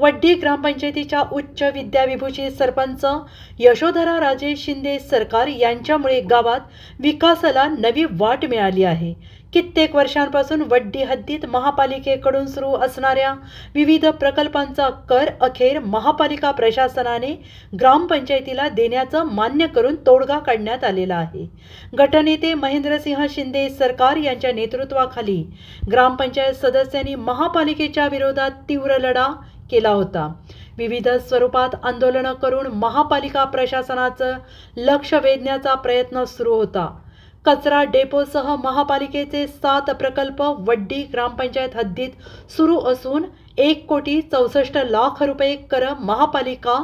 वड्डी ग्रामपंचायतीच्या उच्च विद्याविभूषित सरपंच यशोधरा राजे शिंदे सरकार यांच्यामुळे गावात विकासाला नवी वाट मिळाली आहे. कित्येक वर्षांपासून वड्डी हद्दीत महापालिकेकडून सुरू असणाऱ्या विविध प्रकल्पांचा कर अखेर महापालिका प्रशासनाने ग्रामपंचायतीला देण्याचं मान्य करून तोडगा काढण्यात आलेला आहे. गटनेते महेंद्रसिंह शिंदे सरकार यांच्या नेतृत्वाखाली ग्रामपंचायत सदस्यांनी महापालिकेच्या विरोधात तीव्र लढा केला होता. विविध स्वरूपात आंदोलनं करून महापालिका प्रशासनाचं लक्ष वेधण्याचा प्रयत्न सुरू होता. कचरा डेपोसह महापालिकेचे सात प्रकल्प वड्डी ग्रामपंचायत हद्दीत सुरू असून एक कोटी चौसष्ट लाख रुपये कर महापालिका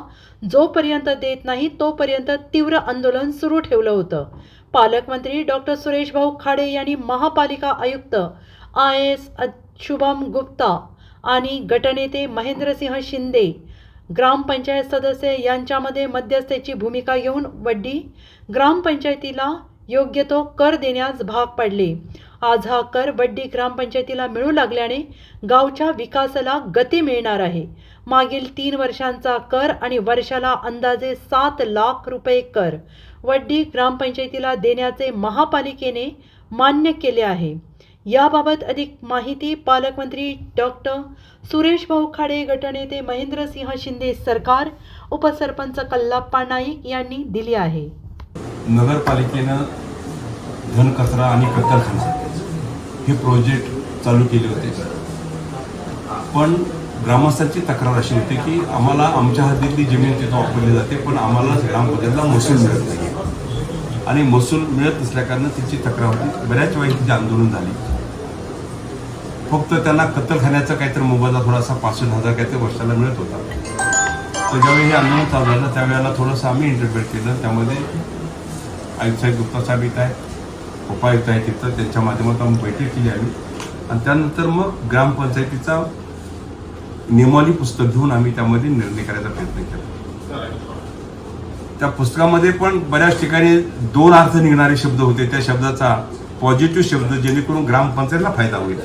जोपर्यंत देत नाही तोपर्यंत तीव्र आंदोलन सुरू ठेवलं होतं. पालकमंत्री डॉक्टर सुरेश भाऊ खाडे यांनी महापालिका आयुक्त आय एस शुभम गुप्ता आणि गटनेते महेंद्रसिंह शिंदे ग्रामपंचायत सदस्य यांच्यामध्ये मध्यस्थेची भूमिका घेऊन वड्डी ग्रामपंचायतीला योग्य तो कर देण्यास भाग पडले. आज हा कर वड्डी ग्रामपंचायतीला मिळू लागल्याने गावच्या विकासाला गती मिळणार आहे. मागील तीन वर्षांचा कर आणि वर्षाला अंदाजे सात लाख रुपये कर वड्डी ग्रामपंचायतीला देण्याचे महापालिकेने मान्य केले आहे. याबाबत अधिक माहिती पालकमंत्री डॉक्टर सुरेश भाऊ खाडे गटनेते महेंद्रसिंह शिंदे सरकार उपसरपंच कल्लाप्पा नाईक यांनी दिली आहे. नगरपालिकेनं घनकचरा आणि कत्तलखाना हे प्रोजेक्ट चालू केले होते. पण ग्रामस्थांची तक्रार अशी होती की आम्हाला आमच्या हद्दीतली जमीन तिथं वापरली जाते पण आम्हाला ग्रामपंचायतला महसूल मिळत नाही आणि महसूल मिळत नसल्याकारणानं तिची तक्रार होती. बऱ्याच वेळी तिचे आंदोलन झाले. फक्त त्यांना कत्तलखान्याचा काहीतरी मोबदला थोडासा पासष्ट हजार काहीतरी वर्षाला मिळत होता. तर ज्यावेळी हे आंदोलन चालू झालं त्यावेळेला थोडंसं आम्ही इंटरप्रेट केलं. त्यामध्ये आयुक्त साहेब गुप्ता साहेब इथं आहे उपायुक्त आहेत तिथं त्यांच्या माध्यमातून आम्ही बैठक केली आम्ही. आणि त्यानंतर मग ग्रामपंचायतीचा नियमावली पुस्तक घेऊन आम्ही त्यामध्ये निर्णय करायचा प्रयत्न केला. त्या पुस्तकामध्ये पण बऱ्याच ठिकाणी दोन अर्थ निघणारे शब्द होते. त्या शब्दाचा पॉझिटिव्ह शब्द जेणेकरून ग्रामपंचायतला फायदा होईल.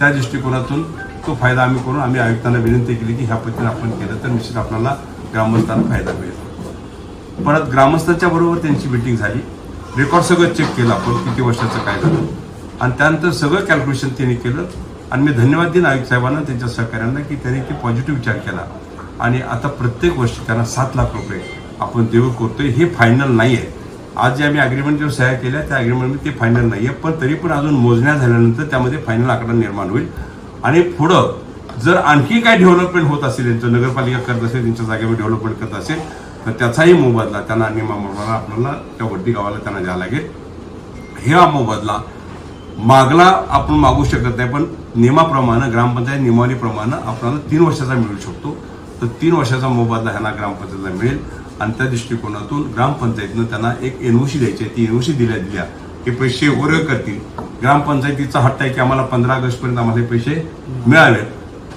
त्या दृष्टिकोनातून तो फायदा आम्ही करून आम्ही आयुक्तांना विनंती केली की ह्या पद्धतीने आपण केलं तर निश्चित आपल्याला ग्रामस्थांना फायदा मिळेल. परत ग्रामस्थांच्या बरोबर त्यांची मिटिंग झाली. रेकॉर्ड सगळं चेक केलं आपण किती वर्षाचं काय झालं. आणि त्यानंतर सगळं कॅल्क्युलेशन त्यांनी केलं. आणि मी धन्यवाद देईन आयुक्त साहेबांना त्यांच्या सहकार्यांना की त्यांनी ते पॉझिटिव्ह विचार केला. आणि आता प्रत्येक वर्षी त्यांना सात लाख रुपये आपण देऊ करतोय. हे फायनल नाही आहे आज जे आम्ही अग्रीमेंटवर सह्या केल्या त्या अग्रीमेंटमध्ये ते फायनल नाही आहे पण तरी पण अजून मोजण्या झाल्यानंतर त्यामध्ये फायनल आकडा निर्माण होईल. आणि पुढं जर आणखी काय डेव्हलपमेंट होत असेल त्यांचं नगरपालिका करत असेल त्यांच्या जागेवर डेव्हलपमेंट करत असेल तर त्याचाही मोबदला त्यांना नियमाप्रमाणे आपल्याला त्या वड्डी गावाला त्यांना द्यावा लागेल. हा मोबदला. मागला आपण मागू शकत नाही पण नियमाप्रमाणे ग्रामपंचायत नियमावलीप्रमाणे आपल्याला तीन वर्षाचा मिळू शकतो. तर तीन वर्षाचा मोबदला ह्यांना ग्रामपंचायतला मिळेल. आणि त्या दृष्टिकोनातून ग्रामपंचायतीनं त्यांना एक एनओसी द्यायची आहे. ती एनओसी दिल्या दिल्या हे पैसे वर्ग करतील. ग्रामपंचायतीचा हट्ट आहे की आम्हाला पंधरा ऑगस्टपर्यंत आम्हाला हे पैसे मिळावेत.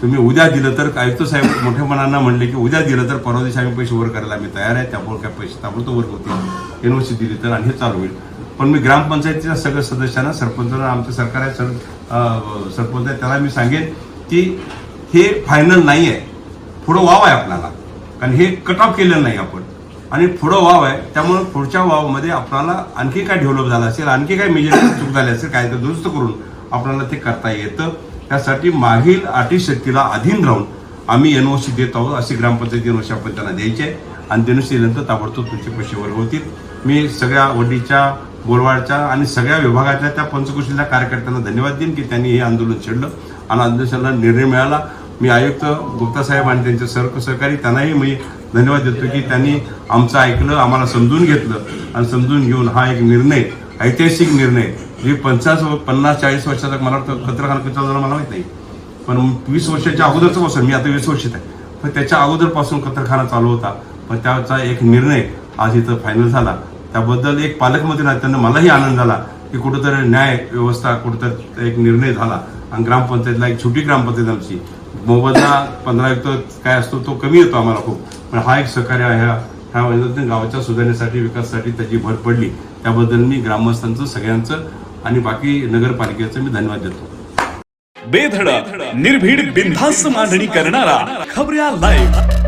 तुम्ही उद्या दिलं तर आयुक्त साहेब मोठ्या मनानं म्हणले की उद्या दिलं तर परवा दिवशी आम्ही पैसे वर करायला आम्ही तयार आहे. त्यामुळे काय पैसे ताबडतोब वर्ग होतील. एनओसी दिली तर आणि हे चालू होईल. पण मी ग्रामपंचायतीच्या सगळ्या सदस्यांना सरपंचांना आमचं सरकार आहे सर सरपंच आहे त्याला मी सांगेन की हे फायनल नाही आहे पुढं वाव आहे आपल्याला. कारण हे कट ऑफ केलेलं नाही आपण. आणि पुढं वाव आहे. त्यामुळे पुढच्या वावमध्ये आपणाला आणखी काय डेव्हलप झालं असेल आणखी काय मेजर चूक झाली असेल काय तर दुरुस्त करून आपल्याला ते करता येतं. त्यासाठी मागील अटी शक्तीला अधीन राहून आम्ही एनओसी देत आहोत अशी ग्रामपंचायत एनओसी आपण त्यांना द्यायची आहे. आणि एनओसी नंतर ताबडतोब तुमचे पैसे वर्ग होतील. मी सगळ्या वडीच्या बोरवाडच्या आणि सगळ्या विभागातल्या त्या पंचकृषीच्या कार्यकर्त्यांना धन्यवाद देईन की त्यांनी हे आंदोलन छेडलं. आणि आंदोलनाला निर्णय मिळाला. मी आयुक्त गुप्ता साहेब आणि त्यांचे सर सहकारी त्यांनाही मी धन्यवाद देतो की त्यांनी आमचं ऐकलं आम्हाला समजून घेतलं आणि समजून घेऊन हा एक निर्णय ऐतिहासिक निर्णय जे पंचास पन्नास चाळीस वर्षाचा मला वाटतं कत्रखाना मला माहीत नाही. पण वीस वर्षाच्या अगोदरचं पासून मी आता वीस वर्षात आहे. पण त्याच्या अगोदरपासून कत्रखाना चालू होता. पण त्याचा एक निर्णय आज इथं फायनल झाला. त्याबद्दल एक पालकमंत्री नात्यानं मलाही आनंद झाला की कुठंतरी न्याय व्यवस्था कुठंतरी एक निर्णय झाला. आणि ग्रामपंचायतला एक छोटी ग्रामपंचायत आमची. मोबदला पंधरा एक काय असतो तो कमी येतो आम्हाला खूप. पण हा एक सहकार्य आहे ह्या ह्या गावाच्या सुधारणेसाठी विकासासाठी त्याची भर पडली. त्याबद्दल मी ग्रामस्थांचं सगळ्यांचं आणि बाकी नगरपालिकेचं मी धन्यवाद देतो. बेधडक निर्भीड बिनधास्त मांडणी करणारा खबऱ्या लाईव्ह